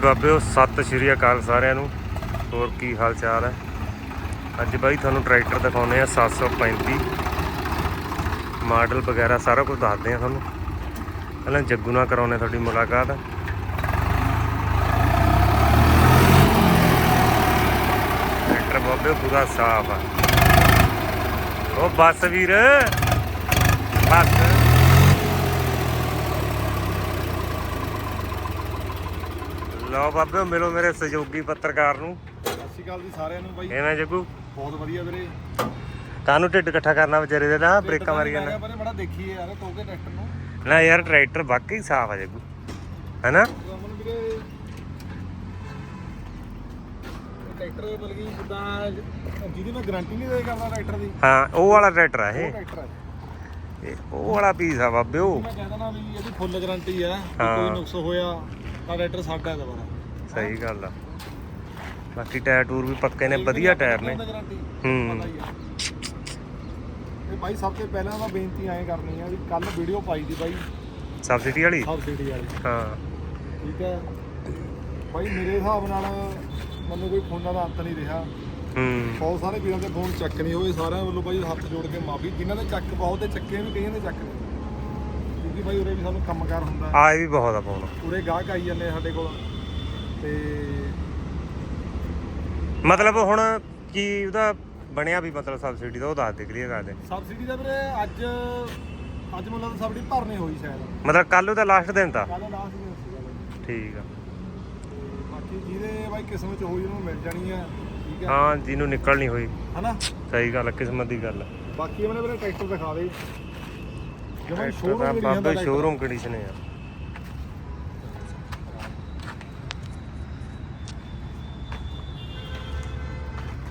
ਬਾਬਿਓ, ਸਤਿ ਸ਼੍ਰੀ ਅਕਾਲ ਸਾਰਿਆਂ ਨੂੰ। ਹੋਰ ਕੀ ਹਾਲ ਚਾਲ ਹੈ? ਅੱਜ ਬਾਈ ਤੁਹਾਨੂੰ ਟਰੈਕਟਰ ਦਿਖਾਉਨੇ ਆ 735 ਮਾਡਲ ਵਗੈਰਾ ਸਾਰਾ ਕੁਝ ਦੱਸਦੇ ਆ ਤੁਹਾਨੂੰ। ਪਹਿਲਾਂ ਜੱਗੂ ਨਾਲ ਕਰਾਉਨੇ ਤੁਹਾਡੀ ਮੁਲਾਕਾਤ। ਟਰੈਕਟਰ ਬਾਬਿਓ ਪੂਰਾ ਸਾਫ਼ ਆ। ਉਹ ਬੱਸ ਵੀਰ, ਬੱਸ। ਲਓ ਬਾਬਿਓ ਮਿਲੋ ਮੇਰੇ ਸਹਿਯੋਗੀ ਪੱਤਰਕਾਰ ਨੂੰ। ਸਤਿ ਸ਼੍ਰੀ ਅਕਾਲ ਜੀ ਸਾਰਿਆਂ ਨੂੰ ਬਾਈ। ਕਿਵੇਂ ਜੱਗੂ? ਬਹੁਤ ਵਧੀਆ ਵੀਰੇ। ਕਾਹਨੂੰ ਢਿੱਡ ਇਕੱਠਾ ਕਰਨਾ ਵਿਚਾਰੇ ਦੇ? ਨਾ ਬ੍ਰੇਕਾਂ ਮਾਰੀ ਜਾਂਦਾ ਪਰ ਬੜਾ ਦੇਖੀਏ ਯਾਰ ਤੋਕੇ ਟਰੈਕਟਰ ਨੂੰ। ਨਾ ਯਾਰ ਟਰੈਕਟਰ ਵਾਕਈ ਸਾਫ਼ ਆ ਜੱਗੂ। ਹੈਨਾ? ਅਮਨ ਵੀਰੇ ਇਹ ਟਰੈਕਟਰ ਬਲਕਿ ਜਿੱਦਾਂ ਜਿਹਦੀ ਮੈਂ ਗਾਰੰਟੀ ਨਹੀਂ ਦੇ ਕਰਦਾ ਟਰੈਕਟਰ ਦੀ। ਹਾਂ ਉਹ ਵਾਲਾ ਟਰੈਕਟਰ ਆ ਇਹ। ਉਹ ਵਾਲਾ ਪੀਸ ਆ ਬਾਬਿਓ ਮੈਂ ਕਹਿੰਦਾ ਨਾ ਵੀ ਇਹਦੀ ਫੁੱਲ ਗਾਰੰਟੀ। ਕੋਈ ਨੁਕਸ ਹੋਇਆ। ਤਾਂ ਟਰੈਕਟਰ ਸਾਡਾ ਹੈ ਦੁਬਾਰਾ। ਸਹੀ ਗੱਲ ਆ। ਬਾਕੀ ਟਾਇਰ ਟੂਰ ਵੀ ਪੱਕੇ ਨੇ ਵਧੀਆ ਟਾਇਰ ਨੇ। ਹੂੰ। ਇਹ ਬਾਈ ਸਭ ਤੋਂ ਪਹਿਲਾਂ ਤਾਂ ਬੇਨਤੀ ਐਂ ਕਰਨੀ ਆ ਵੀ ਕੱਲ ਵੀਡੀਓ ਪਾਈ ਦੀ ਬਾਈ ਸਬਸਿਡੀ ਵਾਲੀ? ਸਬਸਿਡੀ ਵਾਲੀ। ਹਾਂ। ਠੀਕ ਹੈ। ਭਾਈ ਮੇਰੇ ਹਿਸਾਬ ਨਾਲ ਮੈਨੂੰ ਕੋਈ ਫੋਨਾਂ ਦਾ ਅੰਤ ਨਹੀਂ ਰਿਹਾ। ਹੂੰ। ਬਹੁਤ ਸਾਰੇ ਵੀਰਾਂ ਦੇ ਫੋਨ ਚੱਕ ਨਹੀਂ ਹੋਏ ਸਾਰਿਆਂ ਵੱਲੋਂ ਭਾਈ ਹੱਥ ਜੋੜ ਕੇ ਮਾਫੀ। ਜਿਨ੍ਹਾਂ ਦੇ ਚੱਕ ਬਹੁਤ ਤੇ ਚੱਕੇ ਵੀ ਕਈਆਂ ਦੇ ਚੱਕ ਨਹੀਂ ਕਿਉਂਕਿ ਭਾਈ ਉਰੇ ਵੀ ਸਾਨੂੰ ਕੰਮਕਾਰ ਹੁੰਦਾ। ਆਏ ਵੀ ਬਹੁਤ ਆ ਫੋਨ ਉਰੇ ਗਾਹਕ ਆਈ ਜਾਂਦੇ ਆ ਸਾਡੇ ਕੋਲ। ਤੇ ਮਤਲਬ ਹੁਣ ਕੀ ਉਹਦਾ ਬਣਿਆ ਵੀ ਮਤਲਬ ਸਬਸਿਡੀ ਦਾ ਉਹ ਦੱਸ ਦੇ ਕਲੀਅਰ ਕਰ ਦੇ। ਸਬਸਿਡੀ ਦਾ ਵੀਰੇ ਅੱਜ ਅੱਜ ਮੈਨੂੰ ਲੱਗਦਾ ਸਬਸਿਡੀ ਭਰਨੀ ਹੋਈ ਸ਼ਾਇਦ। ਮਤਲਬ ਕੱਲ ਉਹਦਾ ਲਾਸਟ ਦਿਨ ਤਾਂ। ਕੱਲ ਲਾਸਟ ਦਿਨ ਸੀਗਾ ਬਾਈ। ਠੀਕ ਆ। ਤੇ ਬਾਕੀ ਜਿਹਦੇ ਭਾਈ ਕਿਸਮਤ ਚ ਹੋਈ ਉਹਨੂੰ ਮਿਲ ਜਾਣੀ ਆ ਠੀਕ ਹੈ ਹਾਂ ਜਿਹਨੂੰ ਨਿਕਲ ਨਹੀਂ ਹੋਈ। ਹਨਾ? ਸਹੀ ਗੱਲ ਆ, ਕਿਸਮਤ ਦੀ ਗੱਲ ਆ। ਬਾਕੀ ਉਹਨੇ ਵੀਰੇ ਟਰੈਕਟਰ ਦਿਖਾ ਦੇ। ਟਰੈਕਟਰ ਸ਼ੋਰੂਮ ਦਾ ਵੀ ਬਾਬੇ ਸ਼ੋਰੂਮ ਕੰਡੀਸ਼ਨ ਆ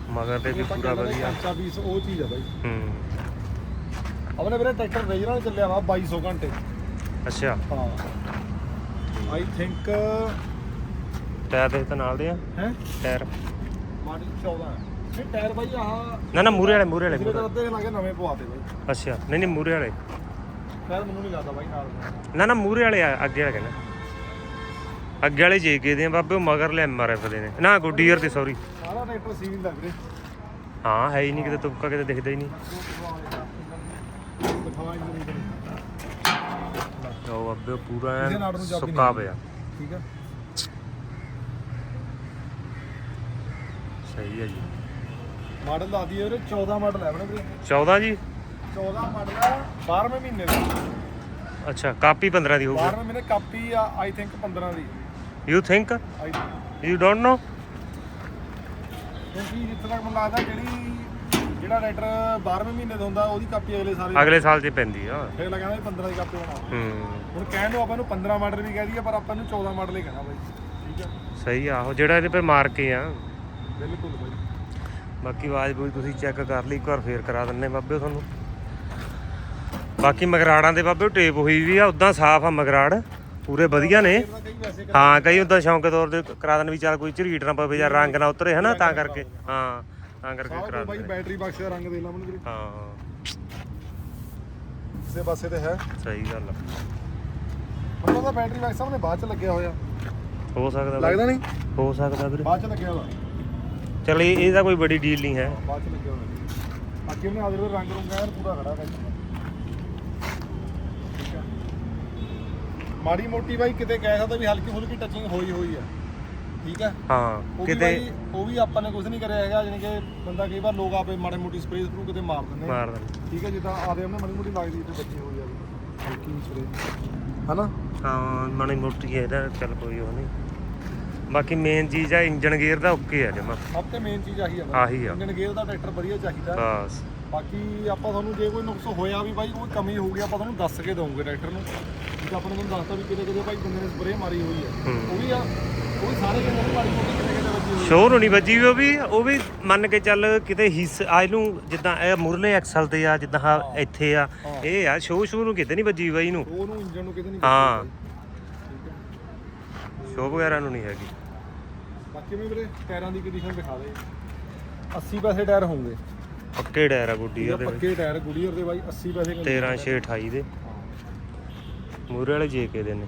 ਮਗਰ ਤੇ ਵੀ ਪੂਰਾ ਵਧੀਆ। ਪੀਸ ਉਹ ਚੀਜ਼ ਆ ਬਾਈ। ਹੂੰ। ਆਪਣੇ ਵੀਰੇ ਟਰੈਕਟਰ ਰੀਜਨਲ ਚੱਲਿਆ ਵਾ 2200 ਘੰਟੇ। ਅੱਛਾ। ਹਾਂ। ਆਈ ਥਿੰਕ ਟਾਇਰ ਦੇ ਤਾਂ ਨਾਲ ਦੇ ਆ? ਹੈ? ਟਾਇਰ ਮਾਡਲ 14 ਹੈ ਇਹ ਟਾਇਰ ਬਾਈ ਆਹ ਨਾ ਨਾ ਮੂਰੇ ਵਾਲੇ ਮੂਰੇ ਵਾਲੇ ਤਾਂ ਅੱਧੇ ਲੱਗੇ ਨਵੇਂ ਪਵਾਤੇ ਬਾਈ। ਵਾਲੇ। ਅੱਛਾ। ਨਹੀਂ ਨਹੀਂ ਮੂਰੇ ਵਾਲੇ। ਟਾਇਰ ਮੈਨੂੰ ਨਹੀਂ ਲੱਗਦਾ ਬਾਈ ਨਾਲ। ਨਾ ਨਾ ਮੂਰੇ ਵਾਲੇ ਆ, ਅੱਗੇ ਵਾਲੇ ਕਹਿੰਦਾ। ਅੱਗੇ ਵਾਲੇ ਜੇਕੇ ਦੇ ਆ ਬਾਬੇ ਉਹ ਮਗਰ ਲੈ ਐਮਆਰਐਫ ਦੇ ਨੇ। ਨਾ ਗੁੱਡੀਅਰ ਦੇ ਸੌਰੀ ਸਾਰਾ ਟਰੈਕਟਰ ਸੀਲ ਲੱਗ ਰਿਹਾ। ਹਾਂ ਹੈ ਹੀ ਨਹੀਂ ਕਿਤੇ ਤੁਪਕਾ ਕਿਤੇ ਦਿਖਦਾ ਹੀ ਨਹੀਂ। ਦਿਖਾਵਾ ਇੰਜਨ ਉਹ ਬਾਬੇ ਪੂਰਾ ਇਹਦੇ ਐਨ ਨਾਲ ਨੂੰ ਚਾਬੀ ਸੁੱਕਾ ਨਹੀਂ। ਪਿਆ। ਠੀਕ ਹੈ ਸਹੀ ਹੈ ਜੀ। ਮਾਡਲ ਦੱਸ ਦਈਏ ਵੀਰੇ 14 ਮਾਡਲ ਹੈ ਆਪਣੇ ਵੀਰੇ 14 ਜੀ? 14 ਮਾਡਲ ਹੈ 12ਵੇਂ ਮਹੀਨੇ ਦਾ। ਅੱਛਾ ਕਾਪੀ 15 ਦੀ ਹੋਊਗੀ। 12ਵੇਂ ਮਹੀਨੇ ਕਾਪੀ ਆ I think 15 the. You think I you don't know ਕਿਉਂਕਿ ਜਿੱਥੇ ਤੱਕ ਮੈਨੂੰ ਲੱਗਦਾ ਜਿਹੜੀ ਜਿਹੜਾ ਰਾਈਡਰ 12ਵੇਂ ਮਹੀਨੇ ਦਾ ਹੁੰਦਾ ਉਹਦੀ ਕਾਪੀ ਅਗਲੇ ਸਾਲ ਅਗਲੇ ਸਾਲ 'ਚ ਪੈਂਦੀ ਆ। ਫਿਰ ਲਗਾਣਾ 15 ਦੀ ਕਾਪੀ ਹੋਣਾ। ਹੂੰ। ਹੁਣ ਕਹਿਣ ਨੂੰ ਆਪਾਂ ਨੂੰ 15 ਮਾਡਲ ਵੀ ਕਹਿ ਦਈਏ ਪਰ ਆਪਾਂ ਨੂੰ 14 ਮਾਡਲ ਹੀ ਕਹਿਣਾ ਬਾਈ। ਠੀਕ ਹੈ ਸਹੀ ਆ ਉਹ ਜਿਹੜਾ ਇਹਦੇ 'ਤੇ ਮਾਰ ਕੇ ਆ। ਬਿਲਕੁਲ ਬਾਈ। ਬਾਕੀ ਆਵਾਜ਼ ਬੂਝ ਤੁਸੀਂ ਚੈੱਕ ਕਰ ਲਈ ਇੱਕ ਵਾਰ ਫੇਰ ਕਰਾ ਦਿੰਨੇ ਬਾਬੇ ਤੁਹਾਨੂੰ। ਬਾਕੀ ਮਗਰਾੜਾਂ ਦੇ ਬਾਬੇ ਟੇਪ ਹੋਈ ਵੀ ਆ ਉਦਾਂ ਸਾਫ਼ ਆ ਮਗਰਾੜ। ਪੂਰੇ ਵਧੀਆ ਨੇ। ਹਾਂ ਕਈ ਉਦਾਂ ਸ਼ੌਂਕ ਦੇ ਤੌਰ ਤੇ ਕਰਾ ਦੇਣ ਵੀ ਚੱਲ ਕੋਈ ਝਰੀਟ ਨਾ ਪਵੇ ਜਾਂ ਰੰਗ ਨਾ ਉਤਰੇ ਹਨਾ? ਤਾਂ ਕਰਕੇ। ਹਾਂ ਤਾਂ ਕਰਕੇ ਕਰਾ ਬਾਈ ਬੈਟਰੀ ਬਾਕਸ ਦਾ ਰੰਗ ਦੇ ਲਾ ਮੈਨੂੰ ਹਾਂ। ਕਿਸੇ ਪਾਸੇ ਤੇ ਹੈ। ਸਹੀ ਗੱਲ ਆ। ਮੈਨੂੰ ਤਾਂ ਬੈਟਰੀ ਬਾਕਸ ਸਾਹਮਣੇ ਬਾਅਦ ਚ ਲੱਗਿਆ ਹੋਇਆ। ਹੋ ਸਕਦਾ ਲੱਗਦਾ ਨਹੀਂ? ਹੋ ਸਕਦਾ ਵੀਰੇ। ਬਾਅਦ ਚ ਲੱਗਿਆ ਹੋਇਆ। ਚਲ ਇਹ ਇਹਦਾ ਕੋਈ ਬੜੀ ਡੀਲ ਨਹੀਂ ਹੈ। ਬਾਅਦ ਚ ਲੱਗਿਆ ਹੋਇਆ। ਬਾਕੀ ਉਹਨੇ ਆਦਰ ਰੰਗ ਰੁੰਗ ਪੂਰਾ ਖੜਾ ਬਾਈ ਠੀਕ ਹੈ ਮਾੜੀ ਮੋਟੀ ਬਾਈ ਕਿਤੇ ਕਹਿ ਸਕਦਾ ਵੀ ਹਲਕੀ ਫੁਲਕੀ ਟੱਚਿੰਗ ਹੋਈ ਹੋਈ ਆ। ਠੀਕ ਹੈ ਹਾਂ ਕਿਤੇ ਉਹ ਵੀ ਆਪਾਂ ਨੇ ਕੁਝ ਨਹੀਂ ਕਰਿਆ ਹੈਗਾ ਜਾਣੀ ਕਿ ਬੰਦਾ ਕਈ ਵਾਰ ਲੋਕ ਆਪੇ ਮਾੜੇ ਮੋਟੀ ਸਪਰੇਅ ਸਪਰੂ ਕਿਤੇ ਮਾਰ ਦਿੰਦੇ ਆ। ਮਾਰ ਦਿੰਦੇ ਠੀਕ ਹੈ ਜਿੱਦਾਂ ਆਦੇ ਉਹਨੇ ਮਾੜੀ ਮੋਟੀ ਲੱਗਦੀ ਤੇ ਬੱਚੀ ਹੋਈ ਆ ਹਲਕੀ ਸਪਰੇਅ ਹਨਾ? ਹਾਂ ਮਾੜੀ ਮੋਟੀ ਹੈ ਇਹਦਾ ਚੱਲ ਕੋਈ ਉਹ ਨਹੀਂ। ਬਾਕੀ ਮੇਨ ਚੀਜ਼ ਆ ਇੰਜਨ ਗੇਅਰ ਦਾ ਓਕੇ ਆ ਜਮਾ। ਸਭ ਤੋਂ ਮੇਨ ਚੀਜ਼ ਆਹੀ ਆ ਆਹੀ ਆ। ਇੰਜਨ ਗੇਅਰ ਦਾ ਟਰੈਕਟਰ ਵਧੀਆ ਚਾਹੀਦਾ। ਬਸ। ਬਾਕੀ ਆਪਾਂ ਤੁਹਾਨੂੰ ਜੇ ਕੋਈ ਨੁਕਸ ਹੋਇਆ ਵੀ ਬਾਈ ਕੋਈ ਕਮੀ ਹੋਊਗੀ ਆਪਾਂ ਤੁਹਾਨੂੰ ਦੱਸ ਕੇ ਦਵਾਂਗੇ ਟਰੈਕਟਰ ਨੂੰ। ਜਿੱਦਾਂ ਆਪਾਂ ਨੇ ਤੁਹਾਨੂੰ ਦੱਸਤਾ ਵੀ ਕਿਤੇ ਕਿਤੇ ਭਾਈ ਬੰਦੇ ਨੇ ਸਪਰੇਅ ਮਾਰੀ ਹੋਈ ਹੈ। ਹੂੰ। ਉਹ ਵੀ ਆ ਉਹ ਵੀ ਸਾਰੇ ਬੰਦੇ ਨੇ ਮਾਰੀ ਮੋਟੀ ਕਿਤੇ ਕਿਤੇ ਵੱਜੀ ਹੋਈ। ਸ਼ੋਰ ਹੋਣੀ ਵੱਜੀ ਵੀ ਉਹ ਵੀ ਉਹ ਵੀ ਮੰਨ ਕੇ ਚੱਲ ਕਿਤੇ ਹਿੱਸ ਆ ਇਹਨੂੰ ਜਿੱਦਾਂ ਇਹ ਮੁਰਲੇ ਐਕਸਲ ਤੇ ਆ ਜਿੱਦਾਂ ਆਹ ਇੱਥੇ ਆ। ਇਹ ਆ ਸ਼ੋ ਸ਼ੂ ਨੂੰ ਕਿਤੇ ਨਹੀਂ ਵੱਜੀ ਬਾਈ ਨੂੰ। ਉਹ ਨੂੰ ਇੰਜਨ ਨੂੰ ਕਿਤੇ ਨਹੀਂ ਹਾਂ। ਵੱਜੀ ਬਾਈ। ਠੀਕ ਹੈ। ਸ਼ੋ ਵਗੈਰਾ ਨੂੰ ਨਹੀਂ ਹੈਗੀ। ਬਾਕੀ ਮੈਂ ਵੀਰੇ ਟਾਇਰਾਂ ਦੀ ਕੰਡੀਸ਼ਨ ਦਿਖਾ ਦੇ। 80 ਪੈਸੇ ਟਾਇਰ ਹੋਣਗੇ। ਪੱਕੇ ਟਾਇਰ ਆ ਗੁੱਡੀ ਉਹਦੇ ਵਿੱਚ। ਪੱਕੇ ਟਾਇਰ ਗੁਡੀਅਰ ਦੇ ਬਾਈ 80 ਪੈਸੇ condition 13 ਦੇ 6 28 ਦੇ। ਮੂਰੇ ਵਾਲੇ ਜੇਕੇ ਦੇ ਨੇ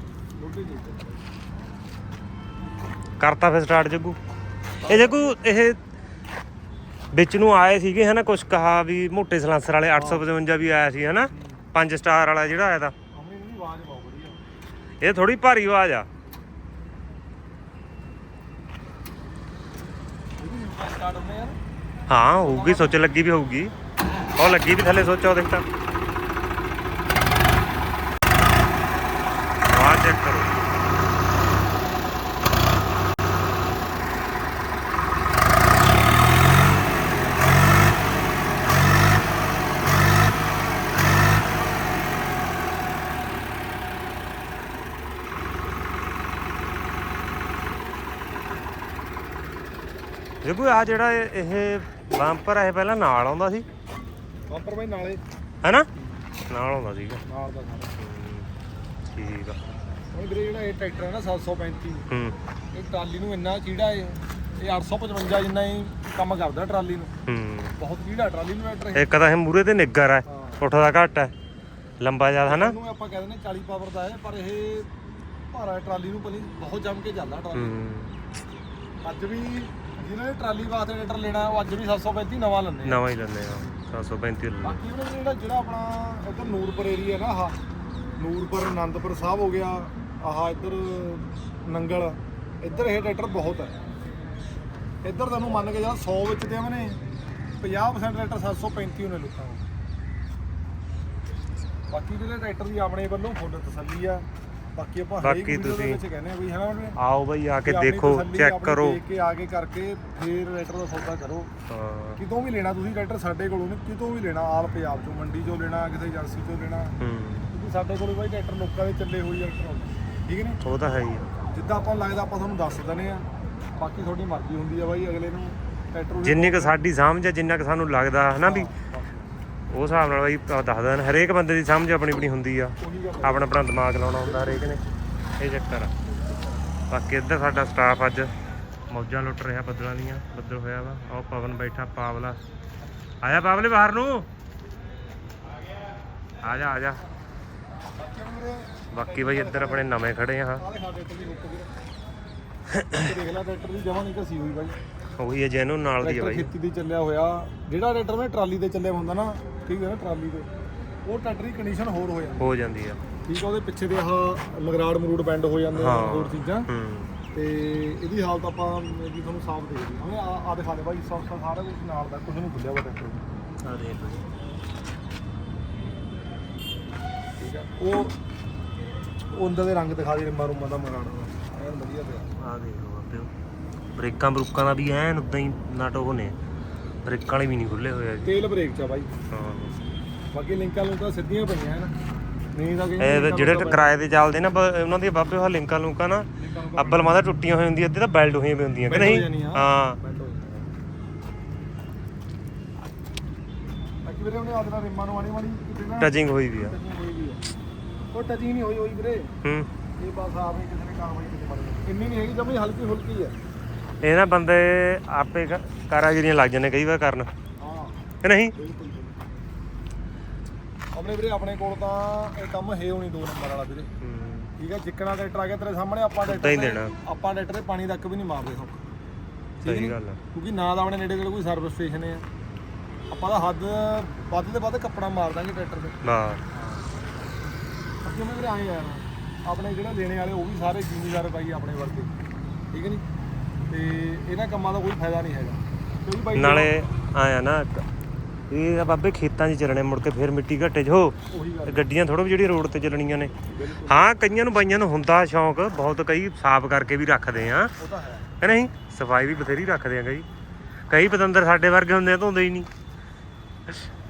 ਕਰਤਾ ਫਿਰ ਸਟਾਰਟ ਜੱਗੂ। ਇਹ ਜੱਗੂ ਇਹ ਵਿੱਚ ਨੂੰ ਆਏ ਸੀਗੇ ਹਨਾ ਕੁਛ ਕਹਾ ਵੀ ਮੋਟੇ ਸਲਾਂਸਰ ਵਾਲੇ 855 ਵੀ ਆਇਆ ਸੀ ਹਨਾ 5 ਸਟਾਰ ਵਾਲਾ ਜਿਹੜਾ ਆਇਆ ਤਾਂ। ਇਹ ਥੋੜੀ ਭਾਰੀ ਆਵਾਜ਼ ਆ। ਹਾਂ ਹੋਊਗੀ ਸੋਚ ਲੱਗੀ ਵੀ ਹੋਊਗੀ। ਉਹ ਲੱਗੀ ਵੀ ਥੱਲੇ ਸੋਚੋ ਦੇਖ। ਤਾਂ ਆਵਾਜ਼ ਚੈੱਕ ਕਰੋ ਕੋਈ ਆ ਜਿਹੜਾ ਇਹ- ਇਹ ਬੰਪਰ ਆ ਇਹ ਪਹਿਲਾਂ ਨਾਲ ਆਉਂਦਾ ਸੀ। ਬੰਪਰ ਬਾਈ ਨਾਲੇ। ਹੈਨਾ? ਨਾਲ ਆਉਂਦਾ ਸੀਗਾ। ਨਾਲ ਦਾ ਸਾਰਾ। ਠੀਕ ਆ। ਹੁਣ ਵੀਰੇ ਜਿਹੜਾ ਇਹ ਟਰੈਕਟਰ ਹੈ ਨਾ 735 ਹੂੰ। ਇਹ ਟਰਾਲੀ ਨੂੰ ਇੰਨਾ ਚੀੜਾ ਇਹ ਇਹ 855 ਜਿੰਨਾ ਹੀ ਕੰਮ ਕਰਦਾ ਟਰਾਲੀ ਨੂੰ। ਹੂੰ। ਬਹੁਤ ਚੀੜਾ ਟਰਾਲੀ ਨੂੰ ਟਰੈਕਟਰ। ਇੱਕ ਤਾਂ ਇਹ ਮੂਰੇ ਤੇ ਨਿੱਗਰ ਹੈ। ਹਾਂ ਉੱਠਦਾ ਘੱਟ ਹੈ ਲੰਬਾ ਜ਼ਿਆਦਾ ਹਨਾ? ਇਹਨੂੰ ਆਪਾਂ ਕਹਿੰਦੇ ਨੇ 40 ਪਾਵਰ ਦਾ ਹੈ ਪਰ ਇਹ ਭਾਰਾ ਟਰਾਲੀ ਨੂੰ ਪਲੀ ਬਹੁਤ ਜੰਮ ਕੇ ਚੱਲਦਾ ਟਰਾਲੀ। ਹੂੰ। ਅੱਜ ਵੀ ਜਿਹਨਾਂ ਨੇ ਟਰਾਲੀ ਵਾਸਤੇ ਟਰੈਕਟਰ ਲੈਣਾ ਉਹ ਅੱਜ ਵੀ 735 ਨਵਾਂ ਲੈਂਦੇ ਆ। ਨਵਾਂ ਹੀ ਲੈਂਦੇ ਆ 735 ਲੈ ਬਾਕੀ ਉਹਨਾਂ ਦਾ ਜਿਹੜਾ ਜਿਹੜਾ ਆਪਣਾ ਇੱਧਰ ਨੂਰਪੁਰ ਏਰੀਆ ਨਾ ਆਹ ਨੂਰਪੁਰ ਆਨੰਦਪੁਰ ਸਾਹਿਬ ਹੋ ਗਿਆ ਆਹ ਇੱਧਰ ਨੰਗਲ ਇੱਧਰ ਇਹ ਟਰੈਕਟਰ ਬਹੁਤ ਹੈ ਇੱਧਰ ਤੁਹਾਨੂੰ ਮੰਨ ਕੇ ਜਾ 100 ਵਿੱਚ ਤੇ ਉਹਨੇ 50% ਟਰੈਕਟਰ 735 ਉਹਨੇ ਲੁੱਟਾ। ਬਾਕੀ ਜਿਹੜੇ ਟਰੈਕਟਰ ਦੀ ਆਪਣੇ ਵੱਲੋਂ ਫੁੱਲ ਤਸੱਲੀ ਆ ਬਾਕੀ ਆਪਾਂ ਹਰੇਕ ਬਾਕੀ ਦੇ ਤੁਸੀਂ- ਵਿੱਚ ਕਹਿੰਦੇ ਆ ਵੀ ਹਨਾ ਉਹਨੇ ਆਓ ਬਈ ਆ ਕੇ ਦੇਖੋ ਚੈੱਕ ਕਰੋ। ਦੇਖ ਕੇ ਆ ਕੇ ਕਰਕੇ ਫੇਰ ਟਰੈਕਟਰ ਦਾ ਸੌਦਾ ਕਰੋ। ਹਾਂ। ਕਿਤੋਂ ਵੀ ਲੈਣਾ ਤੁਸੀਂ ਟਰੈਕਟਰ ਸਾਡੇ ਕੋਲੋਂ ਨਹੀਂ ਕਿਤੋਂ ਵੀ ਲੈਣਾ ਆਲ ਪੰਜਾਬ ਚੋਂ ਮੰਡੀ ਚੋਂ ਲੈਣਾ ਕਿਸੇ ਏਜੰਸੀ ਚੋਂ ਲੈਣਾ। ਹੂੰ। ਕਿਉਂਕਿ ਸਾਡੇ ਕੋਲ ਬਾਈ ਟਰੈਕਟਰ ਲੋਕਾਂ ਦੇ ਚੱਲੇ ਹੋਈ ਟਰੈਕਟਰ ਆਉਂਦੇ ਠੀਕ ਨੇ? ਉਹ ਤਾਂ ਹੈ ਹੀ ਆ। ਜਿੱਦਾਂ ਆਪਾਂ ਨੂੰ ਲੱਗਦਾ ਆਪਾਂ ਤੁਹਾਨੂੰ ਦੱਸ ਦਿੰਦੇ ਆ ਬਾਕੀ ਤੁਹਾਡੀ ਮਰਜ਼ੀ ਹੁੰਦੀ ਆ ਬਾਈ ਅਗਲੇ ਨੂੰ ਉਹਦੇ ਜਿੰਨੀ ਕੁ ਸਾਡੀ ਸਮਝ ਆ ਜਿੰਨਾ ਕੁ ਸਾਨੂੰ ਲੱਗਦਾ ਹਨਾ ਵੀ ਉਹ ਹਿਸਾਬ ਨਾਲ ਬਈ ਆਪਾਂ ਹਰੇਕ ਬੰਦੇ ਦੀ ਸਮਝ ਆਪਣੀ ਆਪਣੀ ਹੁੰਦੀ ਆ। ਆਪਣਾ ਆਪਣਾ ਦਿਮਾਗ ਲਾਉਣਾ ਹੁੰਦਾ ਹਰੇਕ ਨੇ। ਇਹ ਚੱਕਰ ਆ। ਬਾਕੀ ਇੱਧਰ ਸਾਡਾ ਸਟਾਫ ਅੱਜ ਮੌਜਾਂ ਲੁੱਟ ਰਿਹਾ ਬੱਦਲਾਂ ਦੀਆਂ, ਬੱਦਲ ਹੋਇਆ ਵਾ। ਆਹ ਪਵਨ ਬੈਠਾ, ਪਾਵਲਾ। ਆਇਆ ਪਾਵਲੇ ਬਾਹਰ ਨੂੰ? ਆ ਜਾ ਆ ਜਾ। ਬਾਕੀ ਬਈ ਇੱਧਰ ਆਪਣੇ ਨਵੇਂ ਖੜੇ ਆ ਆਹ ਦੇਖ ਲੈ ਟਰੈਕਟਰ ਦੀ ਜਮਾਂ ਨਹੀਂ ਘਸੀ ਹੋਈ ਬਾਈ ਉਹੀ ਹੈ ਜੈਨੂੰ ਨਾਲ ਦੀ ਆ ਬਾਈ। ਖੇਤੀ ਦੀ ਚੱਲਿਆ ਹੋਇਆ। ਜਿਹੜਾ ਟਰੈਕਟਰ ਨੇ, ਟਰਾਲੀ ਤੇ ਚੱਲਿਆ ਹੁੰਦਾ ਨਾ ਠੀਕ ਹੈ ਨਾ ਟਰਾਲੀ ਤੇ। ਉਹ ਟਰੈਕਟਰ ਦੀ ਕੰਡੀਸ਼ਨ ਹੋਰ ਹੋ ਜਾਂਦੀ ਹੋ। ਜਾਂਦੀ ਆ। ਠੀਕ ਆ ਉਹਦੇ ਪਿੱਛੇ ਦੇ ਆਹ ਮਗਰਾੜ ਮਰੂੜ ਬੈਂਡ ਹੋ ਜਾਂਦੇ ਆ ਹਾਂ। ਹੋਰ ਚੀਜ਼ਾਂ। ਹੂੰ। ਤੇ ਇਹਦੀ ਹਾਲਤ ਆਪਾਂ ਵੀ ਤੁਹਾਨੂੰ ਸਾਫ਼ ਦੇ ਦਿੰਦੇ। ਹਾਂ ਆ ਆ ਦਿਖਾ ਦੇ ਭਾਈ ਸਭ ਸਭ ਸਾਰਾ ਕੁਝ ਨਾਲ ਦਾ ਕੁਝ ਨਹੀਂ ਖੁੱਲਿਆ ਵਾ ਟਰੈਕਟਰ ਆ ਦੇਖ ਠੀਕ ਆ ਉਹ ਉਹ ਅੰਦਰ ਦੇ ਰੰਗ ਦਿਖਾ ਦੇ ਰਿੰਮਾ ਰੁੰਮਾ ਦਾ ਮਗਰਾੜ ਦਾ। ਐਨ ਵਧੀਆ ਪਿਆ। ਆ ਦੇਖ ਲਓ ਆਪਿਓ ਬ੍ਰੇਕਾਂ ਬਰੂਕਾਂ ਦਾ ਵੀ ਐਨ ਉਦਾਂ ਹੀ ਨਾਟੋ ਹੋਣੇ ਬ੍ਰੇਕਾਂ ਵਾਲੇ ਵੀ ਨਹੀਂ ਖੁੱਲੇ ਹੋਏ ਜੀ ਤੇਲ ਬ੍ਰੇਕ ਚ ਆ ਬਾਈ। ਹਾਂ। ਬਾਕੀ ਲਿੰਕਾਂ ਲੁੰਕਾਂ ਸਿੱਧੀਆਂ ਪਈਆਂ ਹਨ। ਨਹੀਂ ਤਾਂ ਇਹ ਵੀ ਜਿਹੜੇ ਕਿਰਾਏ ਤੇ ਚੱਲਦੇ ਨਾ ਬ- ਉਹਨਾਂ ਦੀਆਂ ਬਾਬੇ ਉਹ ਲਿੰਕਾਂ ਲੁੰਕਾਂ ਨਾ ਅੱਬਲ ਮਾਦਾ ਟੁੱਟੀਆਂ ਹੋਈਆਂ ਹੁੰਦੀਆਂ ਅੱਧੇ ਤਾਂ ਬੈਲਟ ਹੋਈਆਂ ਵੀ ਹੁੰਦੀਆਂ ਕਿ ਬੈਲਟ ਹੋ ਨਹੀਂ? ਜਾਣੀ ਆ। ਹਾਂ ਬਾਕੀ ਵੀਰੇ ਉਹਨੇ ਆਦਨਾ ਰਿੰਮਾ ਨੂੰ ਆਣੀ ਵਾਲੀ ਕਿਤੇ ਨਾ ਟਚਿੰਗ ਹੋਈ ਵੀ ਆ। ਟਚਿੰਗ ਹੋਈ ਵੀ ਆ। ਉਹ ਟਚਿੰਗ ਨਹੀਂ ਹੋਈ ਹੋਈ ਵੀਰੇ। ਹੂੰ। ਇਹ ਬਸ ਆਪ ਹੀ ਕਿਸੇ ਨੇ ਕਾਰਵਾਈ ਕੀਤੀ ਮਾਰੀ ਇੰਨੀ ਨਹੀਂ ਹੈਗੀ ਜਮੀ ਹਲਕੀ ਹੁਲਕੀ ਹੈ ਇਹ ਨਾ ਬੰਦੇ ਆਪੇ ਕ- ਕਾਰਾਗਰੀਆਂ ਲੱਗ ਜਾਂਦੇ ਕਈ ਵਾਰ ਕਰਨ। ਹਾਂ ਕਿ ਨਹੀਂ? ਬਿਲਕੁਲ ਆਪਣੇ ਵੀਰੇ ਆਪਣੇ ਕੋਲ ਤਾਂ ਇਹ ਕੰਮ ਹੈ ਹੋਣੀ ਦੋ ਨੰਬਰ ਵਾਲਾ ਵੀਰੇ। ਠੀਕ ਹੈ ਜਿੱਕਣਾ ਟਰੈਕਟਰ ਆ ਗਿਆ ਤੇਰੇ ਸਾਹਮਣੇ ਆਪਾਂ ਟਰੈਕਟਰ ਹੀ ਦੇਣਾ। ਆਪਾਂ ਟਰੈਕਟਰ ਤੇ ਪਾਣੀ ਤੱਕ ਵੀ ਨਹੀਂ ਮਾਰਦੇ ਠੀਕ ਸਹੀ? ਗੱਲ ਆ। ਕਿਉਂਕਿ ਨਾ ਤਾਂ ਆਪਣੇ ਨੇੜੇ ਤੇੜੇ ਕੋਈ ਸਰਵਿਸ ਸਟੇਸ਼ਨ ਹੈ। ਆਪਾਂ ਤਾਂ ਹੱਦ ਵੱਧ ਤੇ ਵੱਧ ਕੱਪੜਾ ਮਾਰ ਦਾਂਗੇ ਟਰੈਕਟਰ ਤੇ। ਵਾਹ ਮੈਂ ਵੀਰੇ ਆਏ ਯਾਰ ਆਪਣੇ ਜਿਹੜੇ ਲੈਣੇ ਵਾਲੇ ਉਹ ਵੀ ਸਾਰੇ ਜ਼ਿਮੀਦਾਰ ਬਾਈ ਆਪਣੇ ਵਰਗੇ। ਠੀਕ ਹੈ ਨਹੀਂ ਤੇ ਇਹਨਾਂ ਕੰਮਾਂ ਦਾ ਕੋਈ ਫਾਇਦਾ ਨਹੀਂ ਹੈਗਾ। ਕਿਉਂਕਿ ਬਾਈ ਨਾਲੇ ਆਇਆ ਨਾ ਇਹ ਆ ਬਾਬੇ ਖੇਤਾਂ 'ਚ ਚੱਲਣੇ ਮੁੜ ਕੇ ਫੇਰ ਮਿੱਟੀ ਘੱਟੇ 'ਚ ਹੋ। ਉਹੀ ਗੱਲ ਤੇ ਗੱਡੀਆਂ ਥੋੜੋ ਜਿਹੜੀ ਰੋਡ ਤੇ ਚੱਲਣੀਆਂ ਨੇ। ਬਿਲਕੁਲ। ਹਾਂ ਕਈਆਂ ਨੂੰ ਬਾਈਆਂ ਨੂੰ ਹੁੰਦਾ ਸ਼ੌਂਕ ਬਹੁਤ ਕਈ ਸਾਫ਼ ਕਰਕੇ ਵੀ ਰੱਖਦੇ ਆ। ਉਹ ਤਾਂ ਹੈ। ਨਹੀਂ? ਸਫ਼ਾਈ ਵੀ ਬਥੇਰੀ ਰੱਖਦੇ ਆ ਕਈ। ਕਈ ਪਤੰਦਰ ਸਾਡੇ ਵਰਗੇ ਹੁੰਦੇ ਆ ਧੋਂਦੇ ਹੀ ਨਹੀਂ।